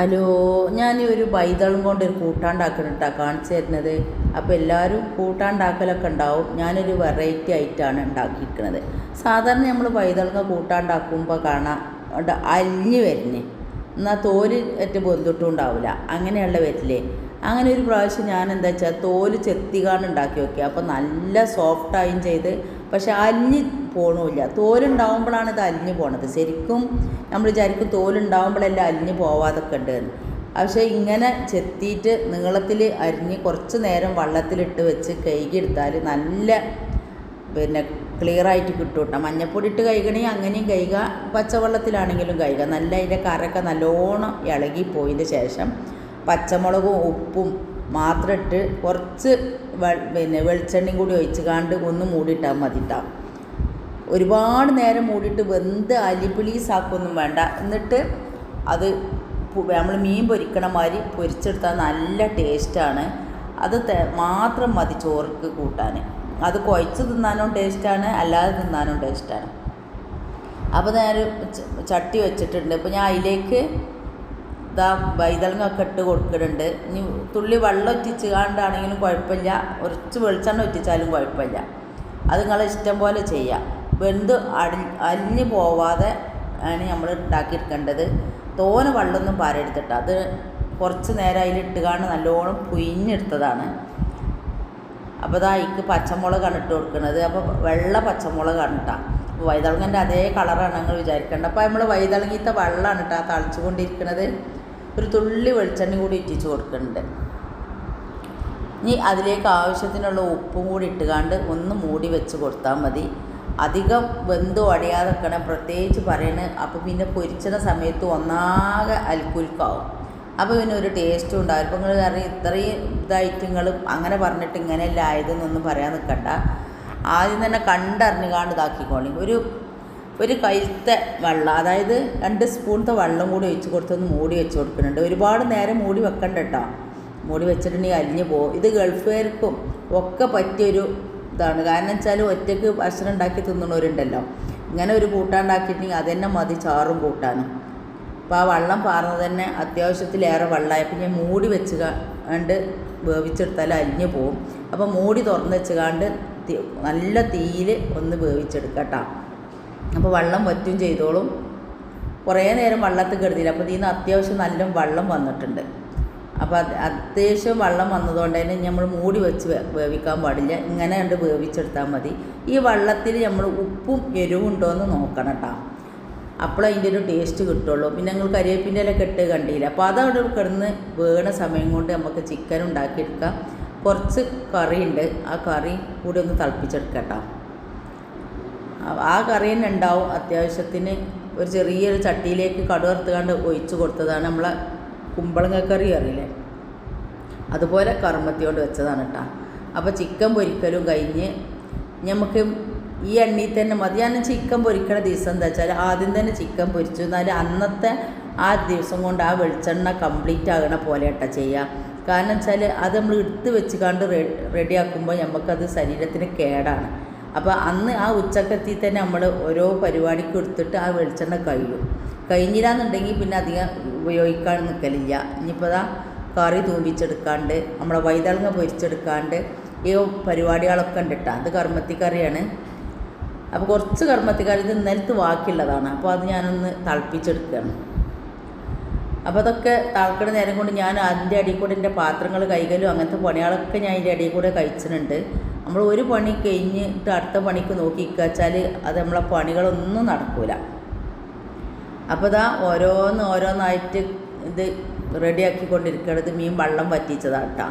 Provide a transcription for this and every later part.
Hello ഞാൻ ഒരു പൈതളും കൊണ്ട് ഒരു കൂട്ടാണ്ടാക്കണിട്ടാ കാണിച്ചു തരുന്നത്. അപ്പോൾ എല്ലാവരും കൂട്ടാണ്ടാക്കലൊക്കെ ഉണ്ടാവും. ഞാനൊരു വെറൈറ്റി ആയിട്ടാണ് ഉണ്ടാക്കിയിരിക്കുന്നത് സാധാരണ നമ്മൾ പൈതളങ്ങ കൂട്ടാണ്ടാക്കുമ്പോൾ കാണാം. അലിഞ്ഞ് വരുന്നേ എന്നാൽ തോൽ ഏറ്റവും ബന്ധുട്ടും ഉണ്ടാവില്ല അങ്ങനെയുള്ള വരില്ലേ അങ്ങനെ ഒരു പ്രാവശ്യം ഞാൻ എന്താ വെച്ചാൽ തോൽ ചെത്തികാണ് ഉണ്ടാക്കി നോക്കി. അപ്പോൾ നല്ല സോഫ്റ്റായും ചെയ്ത്. പക്ഷെ അലിഞ്ഞ് പോകണമില്ല തോലുണ്ടാവുമ്പോഴാണ് ഇത് അലിഞ്ഞു പോണത്. ശരിക്കും നമ്മൾ വിചാരിക്കും തോലുണ്ടാവുമ്പോഴല്ല അലിഞ്ഞു പോവാതൊക്കെ ഉണ്ട്. പക്ഷേ ഇങ്ങനെ ചെത്തിയിട്ട് നീളത്തിൽ അരിഞ്ഞ് കുറച്ച് നേരം വെള്ളത്തിലിട്ട് വെച്ച് കഴുകിയെടുത്താൽ നല്ല പിന്നെ ക്ലിയർ ആയിട്ട് കിട്ടും കേട്ടോ മഞ്ഞപ്പൊടി ഇട്ട് കഴുകണമെങ്കിൽ അങ്ങനെയും കഴുകുക. പച്ചവെള്ളത്തിലാണെങ്കിലും കഴുകുക. നല്ല അതിന്റെ കറൊക്കെ നല്ലോണം ഇളകി പോയതിന് ശേഷം പച്ചമുളകും ഉപ്പും മാത്രം ഇട്ട് കുറച്ച് വെ- പിന്നെ വെളിച്ചെണ്ണയും കൂടി ഒഴിച്ച് കാണ്ട് ഒന്ന് മൂടിയിട്ടാൽ മതി. ഒരുപാട് നേരം മൂടിയിട്ട് വെന്ത് അലിപിളീസാക്കൊന്നും വേണ്ട. എന്നിട്ട് അത് നമ്മൾ മീൻ പൊരിക്കണ മാതിരി പൊരിച്ചെടുത്താൽ നല്ല ടേസ്റ്റാണ്. അത് മാത്രം മതി ചോർക്ക് കൂട്ടാൻ അത് കുഴച്ച് തിന്നാനും ടേസ്റ്റാണ് അല്ലാതെ തിന്നാനും ടേസ്റ്റാണ്. അപ്പോൾ ഞാൻ ചട്ടി വെച്ചിട്ടുണ്ട്. അപ്പോൾ ഞാൻ അതിലേക്ക് ഇതാ വൈതളങ്ങൊക്കെ ഇട്ട് കൊടുക്കുന്നുണ്ട് ഇനി തുള്ളി വെള്ളം ഒറ്റിച്ച് കാണ്ടാണെങ്കിലും കുഴപ്പമില്ല. കുറച്ച് വെളിച്ചെണ്ണ ഒറ്റിച്ചാലും കുഴപ്പമില്ല. അത് നിങ്ങളെ ഇഷ്ടം പോലെ ചെയ്യാം. വെന്ത് അടി അലിഞ്ഞു പോവാതെ ആണ് നമ്മൾ ഉണ്ടാക്കിയെടുക്കേണ്ടത് തോന വെള്ളമൊന്നും പാരെടുത്തിട്ട്. അത് കുറച്ച് നേരം അതിലിട്ടുകാണ് നല്ലോണം പുയിഞ്ഞെടുത്തതാണ്. അപ്പോൾ ഇതാ ഇക്ക് പച്ചമുളകാണ് ഇട്ട് കൊടുക്കുന്നത് അപ്പോൾ വെള്ള പച്ചമുളകാണ് അപ്പോൾ വൈതളങ്ങന്റെ അതേ കളറാണ് നിങ്ങൾ വിചാരിക്കേണ്ടത് അപ്പോൾ നമ്മൾ വൈതളങ്ങിയത്തെ വെള്ളമാണ് കേട്ടോ തളിച്ചു കൊണ്ടിരിക്കുന്നത് ഒരു തുള്ളി വെളിച്ചെണ്ണ കൂടി ഇറ്റിച്ച് കൊടുക്കുന്നുണ്ട് ഇനി അതിലേക്ക് ആവശ്യത്തിനുള്ള ഉപ്പും കൂടി ഇട്ടുകാണ്ട് ഒന്ന് മൂടി വെച്ച് കൊടുത്താൽ മതി. അധികം വെന്തോ അടയാതെ കണ പ്രത്യേകിച്ച് പറയണത് അപ്പോൾ പിന്നെ പൊരിച്ചണ സമയത്ത് ഒന്നാകെ അൽക്കുൽക്കാവും. അപ്പോൾ പിന്നെ ഒരു ടേസ്റ്റും ഉണ്ടാവും. ഇപ്പം നിങ്ങൾ കാരണം ഇത്രയും ഇതായിട്ട് നിങ്ങൾ അങ്ങനെ പറഞ്ഞിട്ട് ഇങ്ങനെയല്ല ആയതെന്നൊന്നും പറയാൻ നിൽക്കണ്ട ആദ്യം തന്നെ കണ്ടറിഞ്ഞ് കാണ്ട് ഇതാക്കിക്കോളി. ഒരു ഒരു കൈത്തെ വെള്ളം അതായത് രണ്ട് സ്പൂണത്തെ വെള്ളം കൂടി ഒഴിച്ച് കൊടുത്തൊന്ന് മൂടി വെച്ച് കൊടുക്കുന്നുണ്ട്. ഒരുപാട് നേരം മൂടി വെക്കണ്ട കേട്ടോ മൂടി വെച്ചിട്ടുണ്ടെങ്കിൽ അലിഞ്ഞു പോകും. ഇത് ഗൾഫുകാർക്കും ഒക്കെ പറ്റിയൊരു ഇതാണ്. കാരണം വെച്ചാൽ ഒറ്റയ്ക്ക് ഭക്ഷണം ഉണ്ടാക്കി തിന്നണവരുണ്ടല്ലോ. ഇങ്ങനെ ഒരു കൂട്ടാണ്ടാക്കിയിട്ടുണ്ടെങ്കിൽ അതന്നെ മതി ചാറും കൂട്ടാനും. അപ്പോൾ ആ വെള്ളം പാർന്നത് തന്നെ അത്യാവശ്യത്തിലേറെ വെള്ളമായപ്പോൾ പിന്നെ മൂടി വെച്ച് കണ്ട് വേവിച്ചെടുത്താൽ അലിഞ്ഞു പോകും അപ്പോൾ മൂടി തുറന്ന് വെച്ച് കണ്ട് നല്ല തീയിൽ ഒന്ന് വേവിച്ചെടുക്കട്ടോ. അപ്പോൾ വെള്ളം വറ്റും ചെയ്തോളും. കുറേ നേരം വെള്ളത്തിൽ കിടന്നില്ല അപ്പോൾ ഇതിൽ നിന്ന് അത്യാവശ്യം നല്ല വെള്ളം വന്നിട്ടുണ്ട്. അപ്പോൾ അത് അത്യാവശ്യം വെള്ളം വന്നതുകൊണ്ട് തന്നെ നമ്മൾ മൂടി വെച്ച് വേവിക്കാൻ പാടില്ല. ഇങ്ങനെ കണ്ട് വേവിച്ചെടുത്താൽ മതി. ഈ വെള്ളത്തിൽ നമ്മൾ ഉപ്പും എരിവും ഉണ്ടോ എന്ന് നോക്കണം കേട്ടോ അപ്പോൾ അതിന്റെ ഒരു ടേസ്റ്റ് കിട്ടുള്ളൂ. പിന്നെ ഞങ്ങൾ കരിവേപ്പിന്റെ ഇല കെട്ട് കണ്ടില്ല? അപ്പോൾ അതവിടെ കിടന്ന് വേണ സമയം കൊണ്ട് നമുക്ക് ചിക്കൻ ഉണ്ടാക്കിയെടുക്കാം. കുറച്ച് കറി ഉണ്ട് ആ കറി കൂടി ഒന്ന് തിളപ്പിച്ചെടുക്കട്ടോ ആ- കറി തന്നെ ഉണ്ടാവും. അത്യാവശ്യത്തിന് ഒരു ചെറിയൊരു ചട്ടിയിലേക്ക് കടുവർത്തുകൊണ്ട് ഒഴിച്ച് കൊടുത്തതാണ് നമ്മളെ കുമ്പളങ്ങ കറി അറിയില്ലേ? അതുപോലെ കർമ്മത്തി കൊണ്ട് വെച്ചതാണ് കേട്ടോ അപ്പോൾ ചിക്കൻ പൊരിക്കലും കഴിഞ്ഞ് നമുക്ക് ഈ എണ്ണയിൽ തന്നെ മതി. ഞാൻ ചിക്കൻ പൊരിക്കണ ദിവസം എന്താ വെച്ചാൽ ആദ്യം തന്നെ ചിക്കൻ പൊരിച്ചു. എന്നാൽ അന്നത്തെ ആ ദിവസം കൊണ്ട് ആ വെളിച്ചെണ്ണ കംപ്ലീറ്റ് ആകണ പോലെ കേട്ടോ ചെയ്യുക കാരണം വെച്ചാൽ അത് നമ്മൾ എടുത്ത് വെച്ച് കണ്ട് റെഡി ആക്കുമ്പോൾ നമുക്കത് ശരീരത്തിന് കേടാണ്. അപ്പോൾ അന്ന് ആ ഉച്ചക്കെത്തി തന്നെ നമ്മൾ ഓരോ പരിപാടിക്ക് എടുത്തിട്ട് ആ വെളിച്ചെണ്ണ കഴിയും കഴിഞ്ഞില്ലാന്നുണ്ടെങ്കിൽ പിന്നെ അധികം ഉപയോഗിക്കാൻ നിൽക്കലില്ല ഇനിയിപ്പോൾ അതാ കറി തൂമ്പിച്ചെടുക്കാണ്ട് നമ്മളെ വൈതളങ്ങ പൊരിച്ചെടുക്കാണ്ട് ഈ പരിപാടികളൊക്കെ ഉണ്ട് കേട്ടോ അത് കർമ്മത്തിക്കറിയാണ്. അപ്പോൾ കുറച്ച് കർമ്മത്തിക്കറി ഇത് ഇന്നലത്ത് ബാക്കിയുള്ളതാണ്. അപ്പോൾ അത് ഞാനൊന്ന് തിളപ്പിച്ചെടുക്കുകയാണ്. അപ്പോൾ അതൊക്കെ തിളക്കണ നേരം കൊണ്ട് ഞാൻ അതിന്റെ അടിയിൽ കൂടെ എന്റെ പാത്രങ്ങൾ കൈകലും അങ്ങനത്തെ പണികളൊക്കെ ഞാൻ അതിന്റെ അടിയിൽ കൂടെ കഴിച്ചിട്ടുണ്ട്. നമ്മൾ ഒരു പണി കഴിഞ്ഞിട്ട് അടുത്ത പണിക്ക് നോക്കി വെച്ചാൽ അത് നമ്മളെ പണികളൊന്നും നടക്കില്ല അപ്പോൾ ഇതാ ഓരോന്ന് ഓരോന്നായിട്ട് ഇത് റെഡിയാക്കിക്കൊണ്ടിരിക്കുന്നത് മീൻ വള്ളം പറ്റിച്ചതാട്ടാ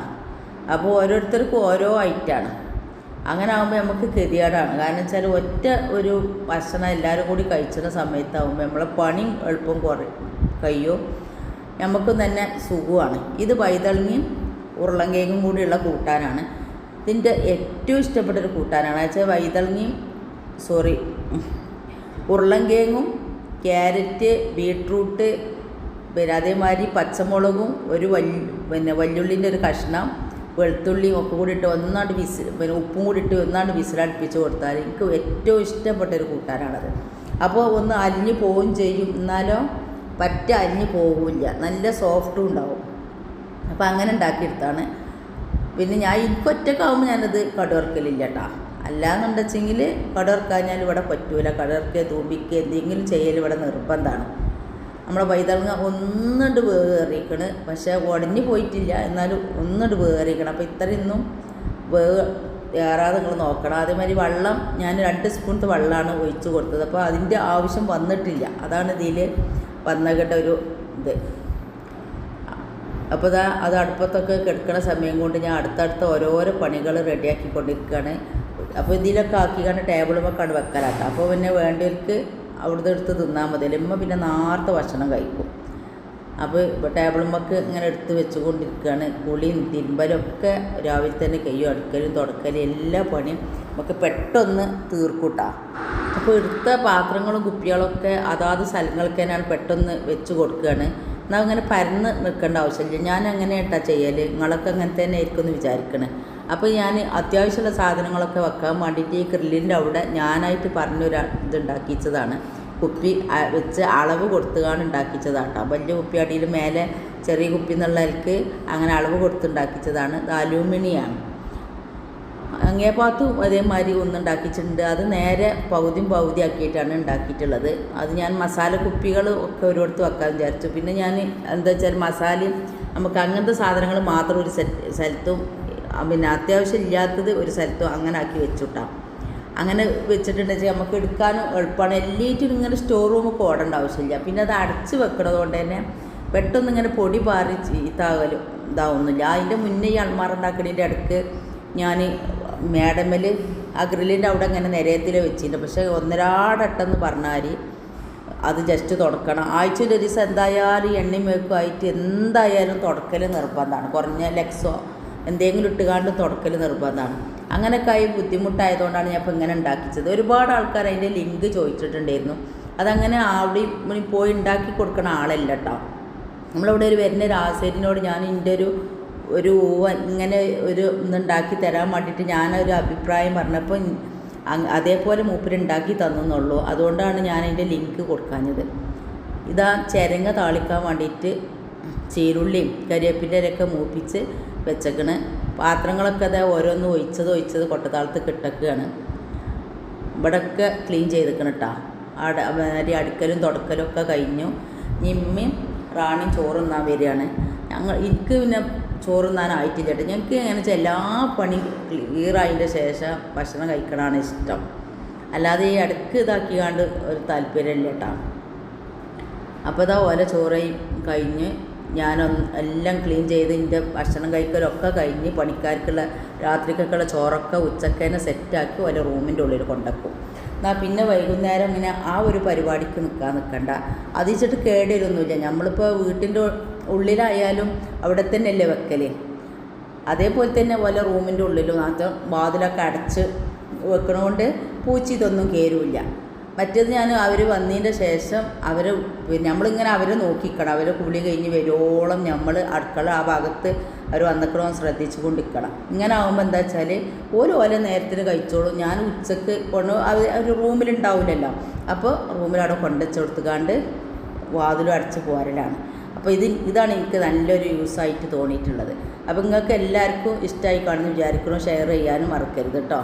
അപ്പോൾ ഓരോരുത്തർക്കും ഓരോ ഐറ്റാണ്. അങ്ങനെ ആകുമ്പോൾ നമുക്ക് ഗതികേടാണ്. കാരണം വെച്ചാൽ ഒറ്റ ഒരു ഭക്ഷണം എല്ലാവരും കൂടി കഴിച്ചിരുന്ന സമയത്താകുമ്പോൾ നമ്മളെ പണി എളുപ്പം കുറ കഴിയും. നമുക്കും തന്നെ സുഖമാണ് ഇത് വൈതളിങ്ങിയും ഉരുളങ്കേക്കും കൂടിയുള്ള കൂട്ടാനാണ്. ഇതിന്റെ ഏറ്റവും ഇഷ്ടപ്പെട്ട ഒരു കൂട്ടാനാണ്. വെച്ചാൽ വൈതളങ്ങിയും സോറി ഉരുളങ്കേങ്ങും ക്യാരറ്റ് ബീട്രൂട്ട് പിന്നെ അതേമാതിരി പച്ചമുളകും ഒരു വല്യ പിന്നെ വല്യുള്ളിന്റെ ഒരു കഷ്ണം വെളുത്തുള്ളിയും ഒക്കെ കൂടി ഇട്ട് ഒന്നാണ്ട് വിസിൽ പിന്നെ ഉപ്പും കൂടി ഇട്ട് ഒന്നാണ്ട് വിസിലടുപ്പിച്ച് കൊടുത്താൽ എനിക്ക് ഏറ്റവും ഇഷ്ടപ്പെട്ട ഒരു കൂട്ടാനാണത്. അപ്പോൾ ഒന്ന് അലിഞ്ഞു പോവുകയും ചെയ്യും. എന്നാലോ പറ്റ അലിഞ്ഞ് പോകില്ല. നല്ല സോഫ്റ്റും ഉണ്ടാവും. അപ്പോൾ അങ്ങനെ ഉണ്ടാക്കിയെടുത്താണ്. പിന്നെ ഞാൻ എനിക്ക് ഒറ്റക്കാവുമ്പോൾ ഞാനത് കടുവറക്കലില്ല കേട്ടോ അല്ലാന്നുണ്ടെച്ചെങ്കിൽ കടുവറക്കാഞ്ഞാൽ ഇവിടെ പറ്റൂല. കടുവറക്കുക തൂമ്പിക്കുക എന്തെങ്കിലും ചെയ്യൽ ഇവിടെ നിർബന്ധമാണ് നമ്മളെ പൈതളങ്ങ ഒന്നുണ്ട് വേറിക്കണ്. പക്ഷേ ഉടഞ്ഞു പോയിട്ടില്ല. എന്നാലും ഒന്നുണ്ട് വേറിക്കണം. അപ്പോൾ ഇത്രയൊന്നും വേ ഏറാതെ നിങ്ങൾ നോക്കണം. അതേമാതിരി വെള്ളം ഞാൻ രണ്ട് സ്പൂണത്തെ വെള്ളമാണ് ഒഴിച്ച് കൊടുത്തത്. അപ്പോൾ അതിന്റെ ആവശ്യം വന്നിട്ടില്ല. അതാണ് ഇതിൽ വന്നകേണ്ട ഒരു ഇത്. അപ്പോൾ ഇതാ അത് അടുപ്പത്തൊക്കെ കിടക്കുന്ന സമയം കൊണ്ട് ഞാൻ അടുത്തടുത്ത ഓരോരോ പണികൾ റെഡിയാക്കി കൊണ്ടിരിക്കുകയാണ് അപ്പോൾ ഇതിലൊക്കെ ആക്കിക്കാണ്ട് അവിടെ വെക്കാനാക്കുക അപ്പോൾ പിന്നെ വേണ്ടവർക്ക് അവിടുത്തെ എടുത്ത് തിന്നാൽ മതി. ഇമ്മ പിന്നെ നേരത്തെ ഭക്ഷണം കഴിക്കും. അപ്പോൾ ഇപ്പോൾ ടേബിളുമ്മക്ക് ഇങ്ങനെ എടുത്ത് വെച്ചുകൊണ്ടിരിക്കുകയാണ്. കുളിയും തിരുമ്പലും ഒക്കെ രാവിലെ തന്നെ കയ്യും അടുക്കലും തുടക്കലും എല്ലാ പണിയും നമുക്ക് പെട്ടെന്ന് തീർക്കൂട്ടാ. അപ്പോൾ എടുത്ത പാത്രങ്ങളും കുപ്പികളൊക്കെ അതാത് സ്ഥലങ്ങൾക്ക് തന്നെയാണ് പെട്ടെന്ന് വെച്ച് കൊടുക്കുകയാണ്. എന്നാൽ അങ്ങനെ പരന്ന് നിൽക്കേണ്ട ആവശ്യമില്ല. ഞാൻ അങ്ങനെ ഇട്ടാ ചെയ്യൽ നിങ്ങളൊക്കെ അങ്ങനെ തന്നെ ആയിരിക്കും എന്ന് വിചാരിക്കണേ. അപ്പോൾ ഞാൻ അത്യാവശ്യമുള്ള സാധനങ്ങളൊക്കെ വെക്കാൻ വേണ്ടിയിട്ട് ഈ ഗ്രില്ലിന്റെ അവിടെ ഞാനായിട്ട് പറഞ്ഞൊരു ഇതുണ്ടാക്കിച്ചതാണ് കുപ്പി വെച്ച് അളവ് കൊടുത്തുകാണ് ഉണ്ടാക്കിച്ചതാട്ടോ. വലിയ കുപ്പി അടിയിൽ മേലെ ചെറിയ കുപ്പി എന്നുള്ളതിലേക്ക് അങ്ങനെ അളവ് കൊടുത്തുണ്ടാക്കിച്ചതാണ് അലൂമിനിയാണ്. അങ്ങേ ഭാഗത്തും അതേമാതിരി ഒന്ന് ഉണ്ടാക്കിയിട്ടുണ്ട്. അത് നേരെ പകുതിയും പകുതി ആക്കിയിട്ടാണ് ഉണ്ടാക്കിയിട്ടുള്ളത്. അത് ഞാൻ മസാല കുപ്പികൾ ഒക്കെ ഒരിടത്ത് വെക്കാൻ വിചാരിച്ചു. പിന്നെ ഞാൻ എന്താ വെച്ചാൽ മസാലയും നമുക്ക് അങ്ങനത്തെ സാധനങ്ങൾ മാത്രം ഒരു സ്ഥലത്തും പിന്നെ അത്യാവശ്യം ഇല്ലാത്തത് ഒരു സ്ഥലത്തും അങ്ങനെ ആക്കി വെച്ചുട്ടാം. അങ്ങനെ വെച്ചിട്ടുണ്ടെങ്കിൽ നമുക്ക് എടുക്കാനും എളുപ്പമാണ്. എല്ലാറ്റും ഇങ്ങനെ സ്റ്റോർ റൂമൊക്കെ ഓടേണ്ട ആവശ്യമില്ല. പിന്നെ അത് അടച്ച് വെക്കണത് കൊണ്ട് തന്നെ പെട്ടെന്ന് ഇങ്ങനെ പൊടി പാറി ചീത്താകലും ഇതാവുന്നില്ല. അതിന്റെ മുന്നേ ഈ അൾമാറ ഉണ്ടാക്കണതിന്റെ അടുക്ക് ഞാൻ മേഡമൽ ആ ഗ്രില്ലിന്റെ അവിടെ ഇങ്ങനെ നിരയത്തിൽ വെച്ചിട്ടുണ്ട്. പക്ഷേ ഒന്നരാടട്ടെന്ന് പറഞ്ഞാൽ അത് ജസ്റ്റ് തുടക്കണം. ആഴ്ചയിൽ ഒരു ദിവസം എന്തായാലും എണ്ണയും വെക്കും ആയിട്ട് എന്തായാലും തുടക്കൽ നിർബന്ധമാണ്. കുറഞ്ഞ ലെക്സോ എന്തെങ്കിലും ഇട്ടുകാണ്ട് തുടക്കൽ നിർബന്ധമാണ്. അങ്ങനെയൊക്കെ ആയി ബുദ്ധിമുട്ടായതുകൊണ്ടാണ് ഞാൻ ഇപ്പോൾ ഇങ്ങനെ ഉണ്ടാക്കിച്ചത്. ഒരുപാട് ആൾക്കാർ അതിന്റെ ലിങ്ക് ചോദിച്ചിട്ടുണ്ടായിരുന്നു. അതങ്ങനെ അവിടെ പോയി ഉണ്ടാക്കി കൊടുക്കണ ആളല്ല കേട്ടോ. നമ്മളിവിടെ ഒരു വരുന്ന ഒരു ആസേരിനോട് ഞാൻ എന്റെ ഒരു ഒരു ഇങ്ങനെ ഒരു ഇതുണ്ടാക്കി തരാൻ വേണ്ടിയിട്ട് ഞാനൊരു അഭിപ്രായം പറഞ്ഞപ്പോൾ അതേപോലെ മൂപ്പര് ഉണ്ടാക്കി തന്നെന്നുള്ളൂ അതുകൊണ്ടാണ് ഞാൻ അതിന്റെ ലിങ്ക് കൊടുക്കാഞ്ഞത്. ഇതാ ചിരങ്ങ താളിക്കാൻ വേണ്ടിയിട്ട് ചീരുള്ളിയും കരിവേപ്പിന്റെ ഇലയൊക്കെ മൂപ്പിച്ച് വെച്ചേക്കണ്. പാത്രങ്ങളൊക്കെ അതാ ഓരോന്ന് ഒഴിച്ചത് ഒഴിച്ചത് കൊട്ടത്താളത്ത് കിട്ടക്കുകയാണ് ഇവിടെയൊക്കെ ക്ലീൻ ചെയ്തിക്കണം കേട്ടോ അട അടുക്കലും തുടക്കലും ഒക്കെ കഴിഞ്ഞു. നിമ്മയും റാണിയും ചോറുന്നാൻ വരികയാണ്. ഞങ്ങൾ എനിക്ക് പിന്നെ ചോറുന്നാനായിട്ടില്ല കേട്ടോ ഞങ്ങൾക്ക് എങ്ങനെ വെച്ചാൽ എല്ലാ പണി ക്ലിയറായതിന്റെ ശേഷം ഭക്ഷണം കഴിക്കണമാണ് ഇഷ്ടം. അല്ലാതെ ഈ അടുക്ക് ഇതാക്കിയാണ്ട് ഒരു താല്പര്യമില്ല കേട്ടോ. അപ്പോൾ ഇതാ ഓല ചോറയും കഴിഞ്ഞ് ഞാനൊന്ന് എല്ലാം ക്ലീൻ ചെയ്ത് എന്റെ ഭക്ഷണം കഴിക്കലൊക്കെ കഴിഞ്ഞ് പണിക്കാർക്കുള്ള രാത്രിക്കൊക്കെയുള്ള ചോറൊക്കെ ഉച്ചക്കേനെ സെറ്റാക്കി ഓല റൂമിന്റെ ഉള്ളിൽ കൊണ്ടുവെക്കും എന്നാൽ പിന്നെ വൈകുന്നേരം ഇങ്ങനെ ആ ഒരു പരിപാടിക്ക് നിൽക്കാൻ നിൽക്കണ്ട അതിച്ചിട്ട് വെച്ചിട്ട് നമ്മളിപ്പോൾ വീട്ടിന്റെ ഉള്ളിലായാലും അവിടെ തന്നെയല്ലേ വെക്കൽ അതേപോലെ തന്നെ വല്ല റൂമിന്റെ ഉള്ളിലും അത് വാതിലൊക്കെ അടച്ച് വെക്കണോണ്ട് പൂച്ച ഇതൊന്നും കയറില്ല മറ്റേത് ഞാൻ അവർ വന്നതിന്റെ ശേഷം അവർ നമ്മളിങ്ങനെ അവരെ നോക്കിക്കണം. അവരെ കുളി കഴിഞ്ഞ് വരുവോളം നമ്മൾ അടുക്കള ആ ഭാഗത്ത് അവർ വന്നിക്കണോ ശ്രദ്ധിച്ചു കൊണ്ടിരിക്കണം. ഇങ്ങനെ ആകുമ്പോൾ എന്താ വെച്ചാൽ ഒരു ഓല നേരത്തിന് കഴിച്ചോളും. ഞാൻ ഉച്ചയ്ക്ക് കൊണ്ട് അവർ ഒരു റൂമിലുണ്ടാവില്ലല്ലോ അപ്പോൾ റൂമിൽ അവിടെ കൊണ്ടുവച്ച് കൊടുത്തുകാണ്ട് വാതിലും അടച്ച് പോരലാണ്. അപ്പോൾ ഇത് ഇതാണ് എനിക്ക് നല്ലൊരു യൂസായിട്ട് തോന്നിയിട്ടുള്ളത്. അപ്പോൾ നിങ്ങൾക്ക് എല്ലാവർക്കും ഇഷ്ടമായി കാണുമെന്ന് വിചാരിക്കണം ഷെയർ ചെയ്യാനും മറക്കരുത് കേട്ടോ